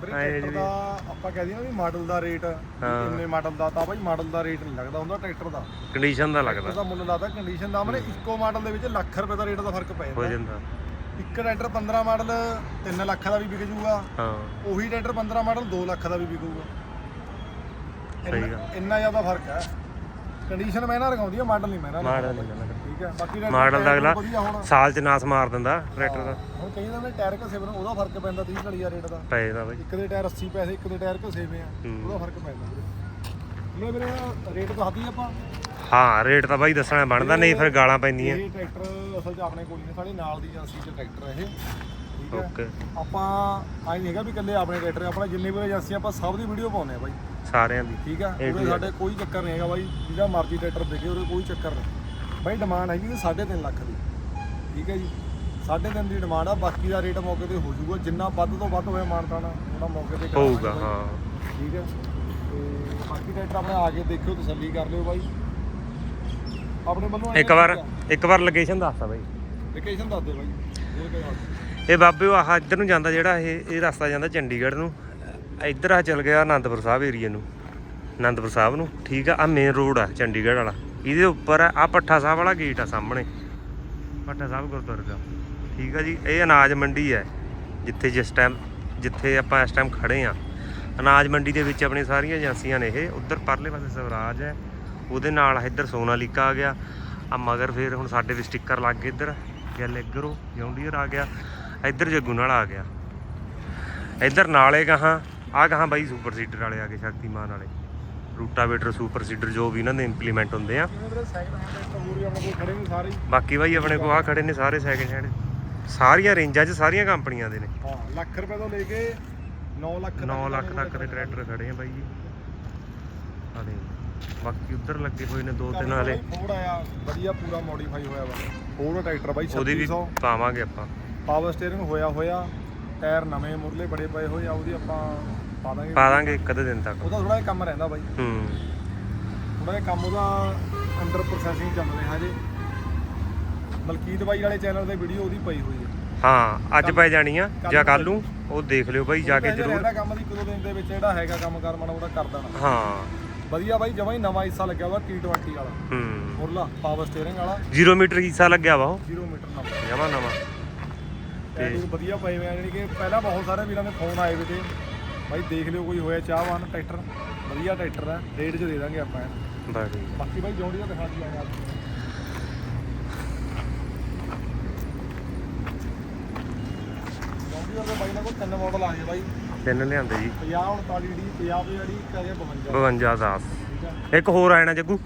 ਟਰੈਕਟਰ ਦਾ ਆਪਾਂ ਕਹਿ ਦਈਏ ਨਾ ਵੀ ਮਾਡਲ ਦਾ ਰੇਟ ਹਾਂ। ਇੰਨੇ ਮਾਡਲ ਦਾ ਤਾਂ ਬਾਈ ਮਾਡਲ ਦਾ ਰੇਟ ਨਹੀਂ ਲੱਗਦਾ ਹੁੰਦਾ ਟਰੈਕਟਰ ਦਾ। ਕੰਡੀਸ਼ਨ ਦਾ ਟਰੈਕਟਰ ਲੱਗਦਾ ਦਾ ਮੁੱਲ ਲੱਗਦਾ ਕੰਡੀਸ਼ਨ ਦਾ ਮਨੇ ਇੱਕੋ ਮਾਡਲ ਦੇ ਵਿੱਚ ਲੱਖ ਰੁਪਏ ਦਾ ਰੇਟ ਦਾ ਫ਼ਰਕ ਪੈ ਹੋ ਜਾਂਦਾ। ਜਾਂਦਾ ਇੱਕ ਟਰੈਕਟਰ 15 ਮਾਡਲ 3 ਲੱਖ ਦਾ ਵੀ ਵਿਕ ਜੂਗਾ ਹਾਂ। ਉਹੀ ਟਰੈਕਟਰ 15 ਮਾਡਲ 2 ਲੱਖ ਦਾ ਵੀ ਵਿਕੂਗਾ। ਸਹੀ ਇੰਨਾ- ਗੱਲ। ਇੰਨਾ ਜ਼ਿਆਦਾ ਫ਼ਰਕ ਹੈ। ਕੰਡੀਸ਼ਨ ਮਹਿੰਗਾ ਰਗਾਉਂਦੀ ਹੈ ਮਾਡਲ ਨਹੀਂ ਮਹਿੰਗਾ ਮਾਡਲ ਨਹੀਂ ਲੱਗਦਾ ਠੀਕ ਹੈ ਬਾਕੀ ਮਾਡਲ ਦਾ ਅਗਲਾ ਸਾਲ 'ਚ ਨਾਸ ਮਾਰ ਦਿੰਦਾ ਟਰੈਕਟਰ ਦਾ। ਹੁਣ ਕਈ ਦਾ ਟਾਇਰ ਘਸੇ ਬਣਾ ਉਹਦਾ ਫ਼ਰਕ ਪੈਂਦਾ 30 40 ਰੇਟ ਦਾ। ਪੈ ਜਾਂਦਾ ਬਾਈ। ਇੱਕ ਦੇ ਟਾਇਰ 80 ਪੈਸੇ ਇੱਕ ਦੇ ਟਾਇਰ ਘਸੇ ਵੇ ਆ। ਉਹਦਾ ਫ਼ਰਕ ਪੈਂਦਾ ਵੀਰੇ। ਵੀਰੇ ਰੇਟ ਦੱਸਦੀ ਆਪਾਂ। ਹਾਂ ਰੇਟ ਤਾਂ ਬਾਈ ਦੱਸਣਾ ਬਣਦਾ ਨਹੀਂ ਫਿਰ ਗਾਲਾਂ ਪੈਂਦੀਆਂ। ਇਹ ਟਰੈਕਟਰ ਅਸਲ 'ਚ ਆਪਣੇ ਕੋਲ ਹੀ ਨੇ ਸਾਡੇ ਨਾਲ ਦੀ ਏਜੰਸੀ 'ਚ ਟਰੈਕਟਰ ਇਹ। ਠੀਕ ਹੈ। ਓਕੇ। ਆਪਾਂ ਆਈ ਨਹੀਂ ਹੈਗਾ ਵੀ ਇਕੱਲੇ ਆਪਣੇ ਟਰੈਕਟਰ ਆਪਣਾ ਜਿੰਨੇ ਵੀ ਏਜੰਸੀ ਆਪਾਂ ਸਭ ਦੀ ਵੀਡੀਓ ਪਾਉਂਦੇ ਆ ਬਾਈ। ਸਾਰਿਆਂ ਦੀ। ਠੀਕ ਆ ਉਹਦੇ। ਸਾਡੇ ਕੋਈ ਚੱਕਰ ਨਹੀਂ ਹੈਗਾ ਬਾਈ। ਜਿਹਦਾ ਮਰਜ਼ੀ ਟਰੈਕਟਰ ਦੇਖੇ ਉਹਦੇ ਕੋਈ ਚੱਕਰ ਨਹੀਂ। ਬਾਈ ਡਿਮਾਂਡ ਹੈਗੀ ਜੀ 3.5 ਲੱਖ ਦੀ। ਠੀਕ ਹੈ ਜੀ। 3.5 ਦੀ ਡਿਮਾਂਡ ਆ ਬਾਕੀ ਦਾ ਰੇਟ ਮੌਕੇ ਤੇ ਹੋ ਜਾਊਗਾ। ਜਿੰਨਾ ਵੱਧ ਤੋਂ ਵੱਧ ਹੋਇਆ ਮਾਨਤਾਨਾ ਉਹਨਾਂ ਮੌਕੇ ਤੇ ਹੋਊਗਾ ਬਾਈ। ਹਾਂ। ਠੀਕ ਹੈ। ਤੇ ਬਾਕੀ ਟਰੈਕਟਰ ਆਪਣੇ ਆ ਕੇ ਦੇਖਿਓ ਤਸੱਲੀ ਕਰ ਲਿਓ ਬਾਈ। ਆਪਣੇ ਵੱਲੋਂ ਇੱਕ ਵਾਰ ਇੱਕ ਵਾਰ ਲੋਕੇਸ਼ਨ ਦੱਸਦਾ ਬਾਈ। ਲੋਕੇਸ਼ਨ ਦੱਸ ਦਿਓ ਬਾਈ। ਹੋਰ ਕੋਈ ਗੱਲ ਇਹ ਬਾਬੇ ਉਹ ਆਹ ਇੱਧਰ ਨੂੰ ਜਾਂਦਾ ਜਿਹੜਾ ਇਹ ਇਹ ਰਸਤਾ ਜਾਂਦਾ ਚੰਡੀਗੜ੍ਹ ਨੂੰ। ਇੱਧਰ ਆ ਚੱਲ ਗਿਆ ਆਨੰਦਪੁਰ ਸਾਹਿਬ ਏਰੀਆ ਨੂੰ। ਆਨੰਦਪੁਰ ਸਾਹਿਬ ਨੂੰ। ਠੀਕ ਆ ਆ ਮੇਨ ਰੋਡ ਆ ਚੰਡੀਗੜ੍ਹ ਵਾਲਾ। ਇਹਦੇ ਉੱਪਰ ਆ, ਆਹ ਪੱਠਾ ਸਾਹਿਬ ਵਾਲਾ ਗੇਟ ਆ ਸਾਹਮਣੇ। ਪੱਠਾ ਸਾਹਿਬ ਗੁਰਦੁਆਰੇ ਦਾ। ਠੀਕ ਆ ਜੀ, ਇਹ ਅਨਾਜ ਮੰਡੀ ਹੈ, ਜਿੱਥੇ ਜਿਸ ਟਾਈਮ ਜਿੱਥੇ ਆਪਾਂ ਇਸ ਟਾਈਮ ਖੜੇ ਆ। ਅਨਾਜ ਮੰਡੀ ਦੇ ਵਿੱਚ ਆਪਣੀ ਸਾਰੀਆਂ ਏਜੰਸੀਆਂ ਨੇ ਇਹ। ਉੱਧਰ ਪਰਲੇ ਪਾਸੇ ਸਵਰਾਜ ਹੈ, ਉਹਦੇ ਨਾਲ ਇੱਧਰ ਸੋਨਾਲੀਕਾ ਆ ਗਿਆ। ਆ ਮਗਰ ਫਿਰ ਹੁਣ ਸਾਡੇ ਵੀ ਸਟicker ਲੱਗ ਗਏ ਇੱਧਰ। ਗੱਲ ਇੱਧਰੋਂ ਜੌਂਡੀਅਰ ਆ ਗਿਆ। ਇੱਧਰ ਜੱਗੂ ਨਾਲ ਆ ਗਿਆ। ਇੱਧਰ ਨਾਲੇ ਗਾਹਾਂ ਆ ਗਾਹਾਂ ਬਾਈ ਸੁਪਰ ਸੀਡਰ ਵਾਲੇ ਆ ਗਏ, ਸ਼ਕਤੀਮਾਨ ਵਾਲੇ। ਰੂਟਾਵੇਟਰ ਸੁਪਰ ਸੀਡਰ ਜੋ ਵੀ ਇਹਨਾਂ ਦੇ ਇੰਪਲੀਮੈਂਟ ਹੁੰਦੇ ਆ। ਬਾਕੀ ਬਾਈ ਆਪਣੇ ਕੋਲ ਆ ਖੜੇ ਨੇ ਸਾਰੇ ਸੈਕਿੰਡ ਹੈਂਡ ਸਾਰੀਆਂ ਰੇਂਜਾਂ 'ਚ ਸਾਰੀਆਂ ਕੰਪਨੀਆਂ ਦੇ ਨੇ। ਹਾਂ ਲੱਖ ਰੁਪਏ ਤੋਂ ਲੈ ਕੇ 9 ਲੱਖ 9 ਲੱਖ ਤੱਕ ਦੇ ਟਰੈਕਟਰ ਖੜੇ ਆ ਬਾਈ ਜੀ। ਆ ਦੇ ਬਾਕੀ ਉੱਧਰ ਲੱਗੇ ਹੋਏ ਨੇ ਦੋ ਤਿੰਨ ਵਾਲੇ। ਫੋਰਡ ਆਇਆ ਵਧੀਆ ਪੂਰਾ ਮੋਡੀਫਾਈ ਹੋਇਆ ਵਾ। ਫੋਰਡ ਟਰੈਕਟਰ ਬਾਈ ਉਹਦੀ ਵੀ 3600 ਪਾਵਾਂਗੇ ਆਪਾਂ। ਪਾਵਰ ਸਟੀਅਰਿੰਗ ਹੋਇਆ ਹੋਇਆ ਟਾਇਰ ਨਵੇਂ ਮੁਰਲੇ ਬੜੇ ਪਏ ਹੋਏ ਆ ਉਹਦੀ ਆਪਾਂ ਪਾ ਦਾਂਗੇ। ਪਾ ਦਾਂਗੇ ਇੱਕ ਅੱਧੇ ਦਿਨ ਤੱਕ। ਉਹਦਾ ਥੋੜਾ ਜਿਹਾ ਕੰਮ ਰਹਿੰਦਾ ਬਾਈ। ਹੂੰ। ਥੋੜਾ ਜਿਹਾ ਕੰਮ ਉਹਦਾ ਅੰਡਰ ਪ੍ਰੋਸੈਸਿੰਗ ਚੱਲ ਰਿਹਾ ਹਜੇ। ਮਲਕੀਤ ਬਾਈ ਵਾਲੇ ਚੈਨਲ ਤੇ ਵੀਡੀਓ ਉਹਦੀ ਪਈ ਹੋਈ ਹੈ। ਹਾਂ ਅੱਜ ਪੈ ਜਾਣੀ ਆ ਜਾਂ ਕੱਲ ਨੂੰ ਉਹ ਦੇਖ ਲਿਓ ਬਾਈ ਜਾ ਕੇ ਜ਼ਰੂਰ। ਰਹਿੰਦਾ ਕੰਮ ਦੀ ਇੱਕ ਦੋ ਦਿਨ ਦੇ ਵਿੱਚ ਜਿਹੜਾ ਹੈਗਾ ਕੰਮ ਕਰ ਮਾੜਾ ਉਹਦਾ ਕਰ ਦੇਣਾ। ਹਾਂ। ਵਧੀਆ ਬਾਈ ਜਮਾਂ ਹੀ ਨਵਾਂ ਹਿੱਸਾ ਲੱਗਿਆ ਵਾ T20 ਵਾਲਾ। ਹੂੰ। ਮੁਰਲਾ ਪਾਵਰ ਸਟੀਅਰਿੰਗ ਵਾਲਾ। 0 ਮੀਟਰ ਹਿੱਸਾ ਲੱਗਿਆ ਵਾ ਉਹ। 0 ਮੀਟਰ ਨੰਬਰ ਜਮਾ ਨਵਾਂ। ਟੈਟੂ ਵਧੀਆ ਪਏ ਹੋਏ ਆ ਜਾਨੀ ਕਿ ਪਹਿਲਾਂ ਬਹੁਤ ਸਾਰੇ ਵੀਰਾਂ ਦੇ ਫੋਨ ਆਏ ਵੇ ਤੇ। ਬਾਈ ਦੇਖ ਲਿਓ ਕੋਈ ਹੋਇਆ ਚਾਹਵਾਨ ਟਰੈਕਟਰ। ਵਧੀਆ ਟਰੈਕਟਰ ਹੈ ਰੇਟ 'ਚ ਦੇ ਦਾਂਗੇ ਆਪਾਂ ਇਹਨੂੰ। ਬਸ ਠੀਕ ਆ। ਬਾਕੀ ਬਾਈ ਦਾ ਦਿਖਾ ਦਿਆ ਯਾਰ। ਜੌਂਡੀ ਦਾ ਬਾਈ ਨਾਲ ਕੋਲ ਤਿੰਨ ਮਾਡਲ ਆ ਗਏ ਬਾਈ। ਤਿੰਨ ਲਿਆਂਦੇ ਜੀ। 50 39 ਡੀ 50 ਜਿਹੜੀ ਗਿਆ 52 52 10 ਠੀਕ ਹੈ ਇੱਕ ਹੋਰ ਆਣਾ ਜੱਗੂ।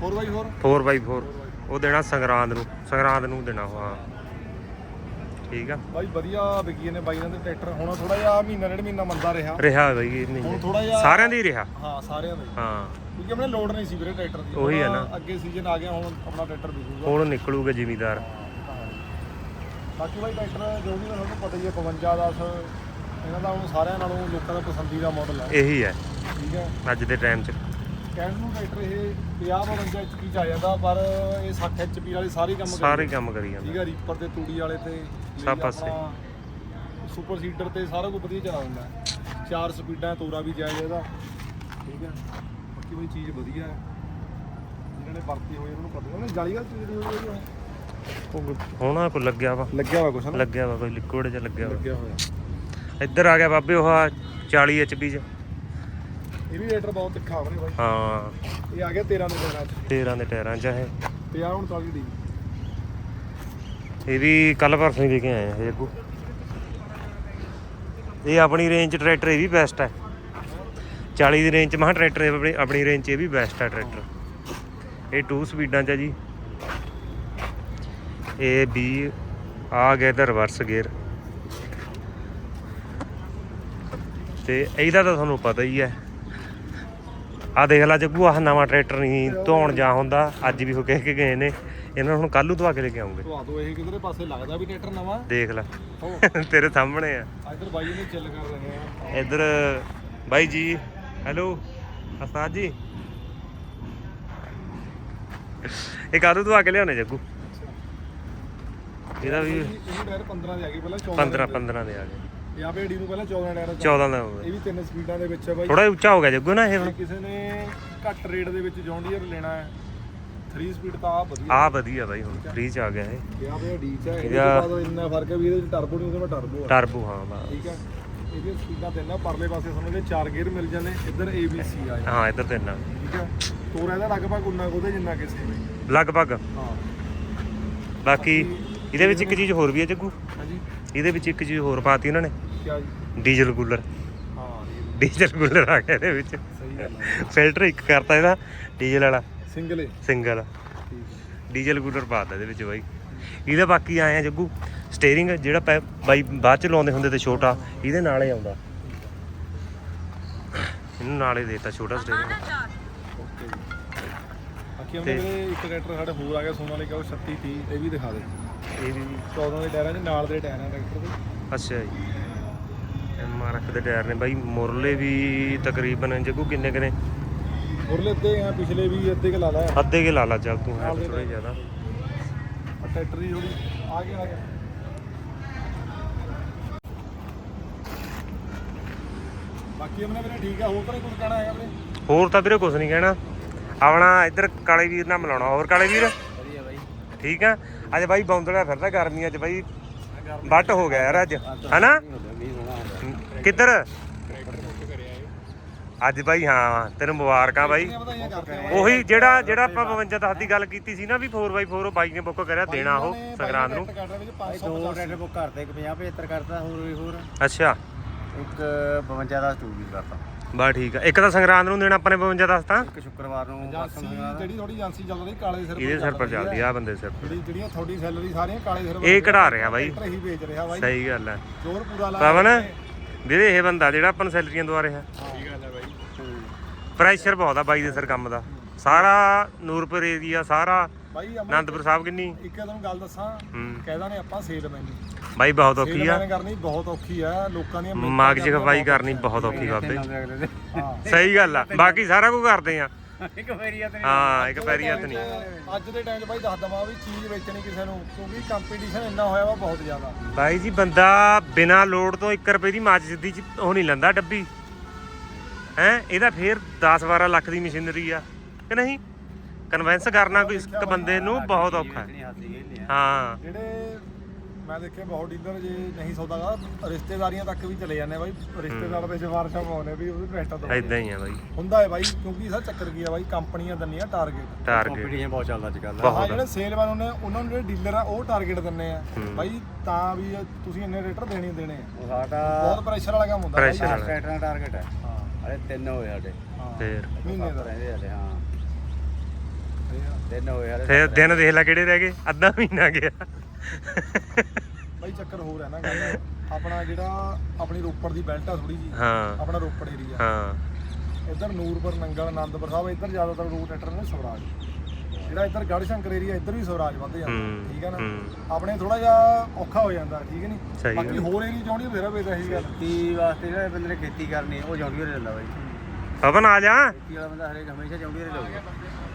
4x4 4x4 ਉਹ ਦੇਣਾ ਸੰਗਰਾਂਦ ਨੂੰ। ਸੰਗਰਾਂਦ ਨੂੰ ਦੇਣਾ ਉਹ, ਹਾਂ। ਠੀਕ ਆ। ਬਾਈ ਵਧੀਆ ਵਿਕੀ ਨੇ ਬਾਈਆਂ ਦੇ ਟਰੈਕਟਰ ਹੁਣ ਥੋੜਾ ਜਿਹਾ ਮਹੀਨਾ ਡੇਢ ਮਹੀਨਾ ਮੰਦਾ ਰਿਹਾ। ਰਿਹਾ ਬਈ ਹੁਣ ਨਹੀਂ ਥੋੜਾ ਜਿਹਾ ਸਾਰਿਆਂ ਦੀ ਰਿਹਾ। ਹਾਂ ਸਾਰਿਆਂ ਦੇ। ਹਾਂ। ਕਿਉਂਕਿ ਆਪਣੇ ਲੋਡ ਨਹੀਂ ਸੀ ਵੀਰੇ ਟਰੈਕਟਰ ਦੀ। ਉਹੀ ਹੈ ਹੁਣ ਨਾ। ਅੱਗੇ ਸੀਜ਼ਨ ਆ ਗਿਆ ਹੁਣ ਆਪਣਾ ਟਰੈਕਟਰ ਵਿਕੂਗਾ ਹੁਣ ਨਿਕਲੂਗਾ ਜ਼ਿਮੀਦਾਰ। ਬਾਕੀ ਬਾਈ ਟਰੈਕਟਰ ਜੋ ਵੀ ਤੁਹਾਨੂੰ ਪਤਾ ਹੀ ਹੈ 55 10 ਇਹਨਾਂ ਦਾ ਹੁਣ ਸਾਰਿਆਂ ਨਾਲੋਂ ਲੋਕਾਂ ਦਾ ਪਸੰਦੀਦਾ ਮਾਡਲ ਹੈ ਇਹੀ ਹੈ ਠੀਕ ਹੈ। ਅੱਜ ਦੇ ਟਾਈਮ 'ਚ। ਕਹਿਣ ਨੂੰ ਟਰੈਕਟਰ ਇਹ 50 52 ਐਚਪੀ ਚ ਆ ਜਾਂਦਾ ਪਰ ਇਹ 60 ਐਚਪੀ ਵਾਲੇ ਸਾਰੇ ਕੰਮ ਸਾਰੇ ਕੰਮ ਕਰੀ ਠੀਕ ਜਾਂਦੇ ਹੈ ਰੀਪਰ ਤੇ ਤੂੜੀ ਵਾਲੇ ਤੇ ਸਭ ਪਾਸੇ। ਸੁਪਰ ਸੀਡਰ ਤੇ ਸਾਰਾ ਕੁਝ ਵਧੀਆ ਚੱਲ ਜਾਂਦਾ ਹੈ। ਚਾਰ ਸਪੀਡਾਂ ਤੋਰਾ ਵੀ ਜਾਇਜ਼ ਇਹਦਾ। ਠੀਕ ਹੈ। ਬਾਕੀ ਬਈ ਚੀਜ਼ ਵਧੀਆ ਹੈ। ਜਿਹਨਾਂ ਨੇ ਵਰਤੀ ਹੋਈ ਉਹਨਾਂ ਨੂੰ ਪਤਾ ਉਹਨੇ ਜਾਲੀ ਵਾਲੀ ਚੀਜ਼ ਹੋਈ ਹੈ ਉਹ ਹੋਣਾ ਕੋ ਲੱਗਿਆ ਵਾ। ਲੱਗਿਆ ਹੋਇਆ ਕੁਛ ਲੱਗਿਆ ਵਾ ਕੋਈ ਲਿਕੁਇਡ ਜਿਹਾ ਲੱਗਿਆ ਵਾ। ਲੱਗਿਆ ਹੋਇਆ। ਇੱਧਰ ਆ ਗਿਆ ਬਾਬੇ ਉਹ ਆ 40 ਐਚਪੀ 'ਚ। ਇਹ ਵੀ ਰੇਟਰ ਬਹੁਤ ਤਿੱਖਾ ਹੋਣੇ ਬਾਈ। ਹਾਂ। ਇਹ ਆ ਗਿਆ 13 ਦੇ ਦਿਨਾਂ ਚ। 13 ਦੇ ਟਾਇਰਾਂ 'ਚ ਇਹ। 50 ਹੁਣ 40 ਦੀ ਇਹ ਵੀ ਕੱਲ ਪਰਸੋਂ ਹੀ ਲੈ ਕੇ ਆਏ ਆ ਇਹ ਇਹ ਆਪਣੀ ਰੇਂਜ 'ਚ ਟਰੈਕਟਰ ਇਹ ਵੀ ਬੈਸਟ ਹੈ 40 ਦੀ ਰੇਂਜ 'ਚ ਮਹਾ ਟਰੈਕਟਰ ਆਪਣੀ ਆਪਣੀ ਰੇਂਜ 'ਚ ਇਹ ਵੀ ਬੈਸਟ ਹੈ ਟਰੈਕਟਰ ਇਹ 2 ਸਪੀਡਾਂ 'ਚ ਹੈ ਜੀ। ਇਹ ਵੀ ਆ ਗਿਆ ਤੇ ਰਿਵਰਸ ਗੇਅਰ ਤੇ ਇਹਦਾ ਤਾਂ ਤੁਹਾਨੂੰ ਪਤਾ ਹੀ ਹੈ ਆ ਦੇਖ ਲੈ ਜੱਗੂ, ਆਹ ਨਵਾਂ ਟਰੈਕਟਰ ਨਹੀਂ ਧੋਣ ਜਾ ਹੁੰਦਾ। ਅੱਜ ਵੀ ਹੋ ਕਹਿ ਕੇ ਗਏ ਨੇ। ਇਹਨਾਂ ਨੂੰ ਹੁਣ ਕੱਲ ਨੂੰ ਧਵਾ ਕੇ ਲੈ ਕੇ ਆਉਂਗੇ। ਧਵਾ ਦੋ ਇਹ ਕਿਧਰੇ ਪਾਸੇ ਲੱਗਦਾ ਵੀ ਟਰੈਕਟਰ ਨਵਾਂ? ਦੇਖ ਲੈ। ਤੇਰੇ ਸਾਹਮਣੇ ਆ। ਇਧਰ ਬਾਈ ਨੇ ਚਿੱਲ ਕਰ ਰਹੇ ਆ। ਇੱਧਰ ਬਾਈ ਜੀ ਹੈਲੋ ਉਸਤਾਦ ਜੀ। ਇਹ ਕਾਹਦੋਂ ਧਵਾ ਕੇ ਲਿਆਉਣੇ ਜੱਗੂ? ਇਹਦਾ ਵੀ ਇਹ ਟਾਇਰ 15 ਦੇ ਆ ਗਏ ਪਹਿਲਾਂ 14 15 15 ਦੇ ਆ ਗਏ। ਜਾਂ ਪੇ ਡੀ ਨੂੰ ਪਹਿਲਾਂ 14 ਟਾਇਰ 14 ਦਾ ਇਹ ਵੀ ਤਿੰਨ ਸਪੀਡਾਂ ਦੇ ਵਿੱਚ ਹੈ ਬਾਈ। ਥੋੜਾ ਉੱਚਾ ਹੋ ਗਿਆ ਜੱਗੂ ਨਾ ਇਹ ਹੁਣ। ਕਿਸੇ ਨੇ ਘੱਟ ਰੇਟ ਦੇ ਵਿੱਚ ਜੌਂਡੀਅਰ ਲੈਣਾ ਹੈ। 3 ਸਪੀਡ ਤਾਂ ਆ ਵਧੀਆ। ਆ ਵਧੀਆ ਬਾਈ ਹੁਣ ਫ੍ਰੀ ਚ ਆ ਗਿਆ ਇਹ। ਗਿਆ ਬਈ ਡੀ ਚ ਹੈ ਇਹਦੇ ਇਹਦਾ- ਬਾਅਦ ਇੰਨਾ ਫ਼ਰਕ ਹੈ ਵੀ ਇਹਦੇ ਵਿੱਚ ਟਰਬੋ ਨਹੀਂ ਉਹਦੇ ਵਿੱਚ ਟਰਬੋ ਹੈ ਟਰਬੋ ਹਾਂ ਬਾ ਠੀਕ ਹੈ ਇਹਦੀਆਂ ਸਪੀਡਾਂ ਤਿੰਨ ਆ ਪਰਲੇ ਪਾਸੇ ਤੁਹਾਨੂੰ ਇਹਦੇ ਚਾਰ ਗੇਅਰ ਮਿਲ ਜਾਂਦੇ ਇੱਧਰ ABC ਆ ਜਾਂਦਾ ਹਾਂ ਇੱਧਰ ਤੇ ਨਾ ਠੀਕ ਹੈ ਤੋਰਾ ਇਹਦਾ ਲਗਭਗ ਉਨਾ ਕੁ ਉਹਦੇ ਜਿੰਨਾ ਕਿਸੇ ਨੇ ਲਗਭਗ। ਹਾਂ। ਬਾਕੀ ਇਹਦੇ ਵਿੱਚ ਇੱਕ ਚੀਜ਼ ਹੋਰ ਵੀ ਹੈ ਜੱਗੂ। ਹਾਂਜੀ। ਇਹਦੇ ਵਿੱਚ ਇੱਕ ਚੀਜ਼ ਹੋਰ ਪਾਤੀ ਉਹਨਾਂ ਨੇ। ਕਿਆ ਜੀ? ਡੀਜ਼ਲ ਕੂਲਰ ਹਾਂ ਇਹ ਡੀਜ਼ਲ ਕੂਲਰ ਆ ਗਿਆ ਇਹਦੇ ਵਿੱਚ। ਸਹੀ ਗੱਲ ਹੈ ਫਿਲਟਰ ਇੱਕ ਕਰਤਾ ਇਹਦਾ ਡੀਜ਼ਲ ਵਾਲਾ। ਸਿੰਗਲ ਏ ਸਿੰਗਲ ਡੀਜ਼ਲ ਕੂਲਰ ਪਾਤਾ ਇਹਦੇ ਵਿੱਚ ਬਾਈ। ਇਹਦਾ ਬਾਕੀ ਆਏ ਆ ਜੱਗੂ ਸਟੀਅਰਿੰਗ ਜਿਹੜਾ ਪੈ- ਬਾਈ ਬਾਅਦ ਚ ਲਾਉਂਦੇ ਹੁੰਦੇ ਤੇ ਛੋਟਾ ਇਹਦੇ ਨਾਲ ਹੀ ਆਉਂਦਾ। ਇਹਨੂੰ ਨਾਲ ਹੀ ਦੇਤਾ ਛੋਟਾ ਸਟੀਅਰਿੰਗ ਓਕੇ ਬਾਕੀ ਉਹਨੇ ਵੀਰੇ ਇੱਕ ਟਰੈਕਟਰ ਸਾਡੇ ਹੋਰ ਆ ਗਿਆ ਸੋਨਾਲੀਕਾ ਉਹ 36 30 ਇਹ ਵੀ ਦਿਖਾ ਦੇ। ਇਹ ਵੀ 14 ਦੇ ਟਾਇਰਾਂ 'ਚ ਨਾਲ ਦੇ ਟਾਇਰ ਆ ਟਰੈਕਟਰ ਦੇ। ਅੱਛਾ ਜੀ। ਐਮਆਰਐਫ ਦੇ ਟਾਇਰ ਨੇ ਬਾਈ ਮੁਰਲੇ ਵੀ ਤਕਰੀਬਨ ਜੱਗੂ ਕਿੰਨੇ ਕਿੰਨੇ ਉਰਲੇ ਅੱਧੇ ਆ ਪਿਛਲੇ ਵੀ ਅੱਧੇ ਕੇ ਲਾ ਲਾ ਅੱਧੇ ਕੇ ਲਾ ਲਾ ਚੱਲ ਤੂੰ ਹੈ ਨਾਲ ਦੇ ਥੋੜਾ ਜ਼ਿਆਦਾ। ਆ ਟਰੈਕਟਰ ਦੀ ਥੋੜੀ ਆ ਗਿਆ ਆ ਗਿਆ। ਬਾਕੀ ਉਹਨੇ ਵੀਰੇ ਠੀਕ ਆ ਹੋਰ ਤਾਂ ਕੁਝ ਕਹਿਣਾ ਹੈਗਾ ਵੀਰੇ? ਹੋਰ ਤਾਂ ਵੀਰੇ ਕੁਝ ਨਹੀਂ ਕਹਿਣਾ। ਆਵਣਾ ਇੱਧਰ ਕਾਲੇ ਵੀਰ ਨਾਲ ਮਿਲਾਉਣਾ। ਹੋਰ ਕਾਲੇ ਵੀਰ? ਵਧੀਆ ਬਾਈ। ਠੀਕ ਆ? ਅੱਜ ਬਾਈ ਬੌਂਦਲਿਆ ਫਿਰਦਾ ਗਰਮੀਆਂ 'ਚ ਬਾਈ। ਵੱਟ ਹੋ ਗਿਆ ਯਾਰ ਅੱਜ। ਹਨਾ? ਕਿੱਧਰ? ਅੱਜ ਬਾਈ ਹਾਂ ਤੈਨੂੰ ਮੁਬਾਰਕਾਂ ਬਾਈ। ਉਹੀ ਜਿਹੜਾ ਜਿਹੜਾ ਆਪਾਂ 52 ਦਸ ਦੀ ਗੱਲ ਕੀਤੀ ਸੀ ਨਾ ਵੀ 4x4 ਬਾਈ ਨੇ ਬੁੱਕ ਕਰਿਆ ਦੇਣਾ ਉਹ ਸੰਗਰਾਂਦ ਨੂੰ। ਟਰੈਕਟਰ ਕੱਢ ਵਿੱਚ 500 ਦੋ ਟਰੈਕਟਰ ਬੁੱਕ ਕਰਤੇ ਇੱਕ 50 75 ਕਰਤਾ ਹੋਰ ਵੀ ਹੋਰ। ਅੱਛਾ। ਇੱਕ 52 ਦਾ ਸਟੂਲ ਵੀ ਕਰਤਾ। ਬਾ ਠੀਕ ਆ। ਇੱਕ ਤਾਂ ਸੰਗਰਾਂਦ ਨੂੰ ਦੇਣਾ ਆਪਣੇ 52 ਦਸ ਤਾਂ। ਇੱਕ ਸ਼ੁੱਕਰਵਾਰ ਨੂੰ ਜਿਹੜੀ ਥੋੜੀ ਏਜੰਸੀ ਚੱਲ ਰਹੀ ਕਾਲੇ ਸਿਰ ਇਹਦੇ ਸਿਰ ਪਰ ਚੱਲਦੀ ਆ। ਆਹ ਬੰਦੇ ਸਿਰ ਜਿਹੜੀ ਜਿਹੜੀਆਂ ਤੁਹਾਡੀ ਸੈਲਰੀ ਸਾਰੀਆਂ ਕਾਲੇ ਸਿਰ ਇਹ ਕਢਾ ਰਿਹਾ ਬਾਈ। ਟਰੈਕਟਰ ਹੀ ਵੇਚ ਰਿਹਾ ਬਾਈ। ਸਹੀ ਗੱਲ ਹੈ ਜ਼ੋਰ ਪੂਰਾ ਲਾ ਪਵਨ ਵੀਰੇ ਇਹ ਬੰਦਾ ਜਿਹੜਾ ਆਪਾਂ ਨੂੰ ਸੈਲਰੀਆਂ ਦਵਾ ਰਿਹਾ। ਸਹੀ ਗੱਲ ਹੈ। ਪ੍ਰੈਸ਼ਰ ਬਹੁਤ ਆ ਬਾਈ ਦੇ ਸਿਰ ਕੰਮ ਦਾ। ਸਾਰਾ ਨੂਰਪੁਰ ਏਰੀਆ ਸਾਰਾ ਬਾਈ ਆਨੰਦਪੁਰ ਸਾਹਿਬ ਕਿੰਨੀ? ਇੱਕ ਤੁਹਾਨੂੰ ਗੱਲ ਦੱਸਾਂ ਹੂੰ। ਕਹਿਦਾ ਨੇ ਆਪਾਂ ਸੇਲਮੈਨ ਬਾਈ ਬਹੁਤ ਔਖੀ ਆ। ਸੇਲਮੈਨ ਕਰਨੀ ਬਹੁਤ ਔਖੀ ਆ ਲੋਕਾਂ ਦੀਆਂ ਮਿਹਨਤਾਂ ਮਾਗ ਕਰਨੀਆਂ ਕਰਨੀ ਬਹੁਤ ਔਖੀ ਬਾਬੇ। ਅਗਲੇ ਹਾਂ। ਸਹੀ ਗੱਲ ਆ ਬਾਕੀ ਸਾਰਾ ਕੁਝ ਕਰਦੇ ਆ। ਇੱਕ ਫੇਰੀ ਆ ਤੇ ਹਾਂ ਇੱਕ ਪੈਰੀ ਹੱਥ ਨਹੀਂ। ਅੱਜ ਦੇ ਟਾਈਮ 'ਚ ਬਾਈ ਦੱਸ ਦਵਾਂ ਵੀ ਚੀਜ਼ ਵੇਚਣੀ ਕਿਸੇ ਨੂੰ ਕਿਉਂਕਿ ਕੰਪੀਟੀਸ਼ਨ ਇੰਨਾ ਹੋਇਆ ਵਾ ਬਹੁਤ ਜ਼ਿਆਦਾ। ਬਾਈ ਜੀ ਬੰਦਾ ਬਿਨਾ ਲੋਡ ਤੋਂ 1 ਰੁਪਏ ਦੀ ਮਾਚ ਸਿੱਧੀ ਚ ਉਹ ਨਹੀਂ ਲੈਂਦਾ ਡੱਬੀ। ਹੈ? ਇਹਦਾ ਫੇਰ 10 12 ਲੱਖ ਦੀ ਮਸ਼ੀਨਰੀ ਆ ਕਿ ਨਹੀਂ? ਕਨਵਿੰਸ ਕਰਨਾ ਕੋਈ ਇੱਕ ਬੰਦੇ ਨੂੰ ਬਹੁਤ ਔਖਾ ਹੈ। ਹਾਂ। ਜਿਹੜੇ ਮੈਂ ਦੇਖਿਆ ਬਹੁਤ ਡੀਲਰ ਜੇ ਨਹੀਂ ਸੌਦਾ ਕਰਦਾ ਰਿਸ਼ਤੇਦਾਰੀਆਂ ਤੱਕ ਵੀ ਚਲੇ ਜਾਂਦੇ ਬਾਈ। ਰਿਸ਼ਤੇਦਾਰ ਦੇ ਸਿਫਾਰਸ਼ਾਂ ਪਾਉਣੇ ਵੀ ਉਹਦੇ ਟੈਸਟਾਂ ਤੋਂ ਐਦਾਂ ਹੀ ਆ ਬਾਈ। ਹੁੰਦਾ ਹੈ ਬਾਈ ਕਿਉਂਕਿ ਸਰ ਚੱਕਰ ਕੀ ਆ ਬਾਈ ਕੰਪਨੀਆਂ ਦਿੰਦੀਆਂ ਟਾਰਗੇਟ ਟਾਰਗੇਟ ਕੰਪੀਟੀਸ਼ਨ ਬਹੁਤ ਚੱਲਦਾ ਅੱਜ ਕੱਲ੍ਹ ਹਾਂ ਜਿਹੜੇ ਸੇਲਮੈਨ ਉਹਨੇ ਉਹਨਾਂ ਨੂੰ ਜਿਹੜੇ ਡੀਲਰ ਆ ਉਹ ਟਾਰਗੇਟ ਦਿੰਨੇ ਆ। ਬਾਈ ਤਾਂ ਵੀ ਤੁਸੀਂ ਇੰਨੇ ਰੇਟਰ ਦੇਣੇ ਦੇਣੇ ਆ। ਸਾਡਾ ਬਹੁਤ ਪ੍ਰੈਸ਼ਰ ਵਾਲਾ ਕੰਮ ਹੁੰਦਾ। Pressure ਵਾਲਾ। ਦਾ ਟਾਰਗੇਟ ਹਾਂ। ਅਰੇ ਤਿੰਨ ਹੋਏ ਸਾਡੇ। ਹਾਂ। ਫੇਰ। ਮਹੀਨੇ ਦਾ। ਰਹਿੰਦੇ ਹਲੇ ਹਾਂ। ਇਹ ਆ। ਤਿੰਨ ਹੋਏ ਹਲੇ ਫੇਰ ਦਿਨ ਦੇਖ ਲੈ ਕਿਹੜੇ ਰਹਿ ਗਏ ਅੱਧਾ ਮਹੀਨਾ ਗਿਆ। ਬਾਈ ਚੱਕਰ ਹੋਰ ਹੈ ਨਾ ਗੱਲ। ਆਪਣਾ ਜਿਹੜਾ ਆਪਣੀ ਰੋਪੜ ਦੀ ਬੈਲਟ ਆ ਥੋੜੀ ਜੀ ਹਾਂ। ਆਪਣਾ ਰੋਪੜ ਏਰੀਆ ਹਾਂ। ਇੱਧਰ ਨੂਰਪੁਰ ਨੰਗਲ ਆਨੰਦਪੁਰ ਸਾਹਿਬ ਇੱਧਰ ਜ਼ਿਆਦਾਤਰ ਰੂਟ ਟਰੈਕਟਰ ਨੇ ਸਵਰਾਜ। ਜਿਹੜਾ ਇੱਧਰ ਗੜ ਸ਼ੰਕਰ ਏਰੀਆ ਇੱਧਰ ਵੀ ਸਵਰਾਜ ਵੱਧ ਜਾਂਦਾ ਹੂੰ, ਠੀਕ ਹੈ ਨਾ? ਹੂੰ। ਆਪਣੇ ਥੋੜਾ ਜਿਹਾ ਔਖਾ ਹੋ ਜਾਂਦਾ ਠੀਕ ਹੈ ਨਹੀਂ ਬਾਕੀ ਹੋਰ ਏਰੀਆ ਚਾਹੁੰਦੀ ਫੇਰ ਵੇ ਇਹੀ ਗੱਲ? ਖੇਤੀ ਵਾਸਤੇ ਜਿਹੜੇ ਬੰਦੇ ਨੇ ਖੇਤੀ ਕਰਨੀ ਉਹ ਜੌਂਡੀਅਰ ਲੈਂਦਾ ਬਾਈ। ਪਵਨ ਆ ਜਾ। ਖੇਤੀ ਵਾਲਾ ਬੰਦਾ ਹਰੇਕ ਹਮੇਸ਼ਾ ਜੌਂਡੀਅਰ ਲਊਗਾ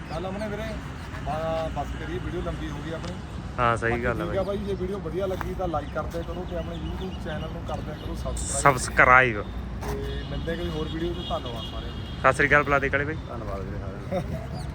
ਚੱਲ ਅਮਨੇ ਵੀਰੇ ਬਸ ਕਰੀਏ ਵੀਡੀਓ ਲੰਬੀ ਹੋ ਗਈ ਆਪਣੀ। ਹਾਂ ਸਹੀ ਗੱਲ ਠੀਕ ਹੈ ਬਾਈ। ਜੇ ਵੀਡੀਓ ਵਧੀਆ ਲੱਗੀ ਤਾਂ ਲਾਈਕ ਕਰ ਦਿਆ ਕਰੋ ਤੇ ਆਪਣੇ YouTube ਚੈਨਲ ਨੂੰ ਕਰ ਦਿਆ ਕਰੋ ਸਬਸਕ੍ਰਾਈਬ ਸਬਸਕ੍ਰਾਈਬ ਤੇ ਮਿਲਦੇ ਕੋਈ ਹੋਰ ਵੀਡੀਓ ਤੋਂ ਧੰਨਵਾਦ ਸਾਰਿਆਂ ਨੂੰ। ਸਤਿ ਸ੍ਰੀ ਅਕਾਲ ਬੁਲਾ ਦੇ ਕਾਲੇ ਬਾਈ। ਧੰਨਵਾਦ ਵੀਰੇ ਸਾਰਿਆਂ ਦਾ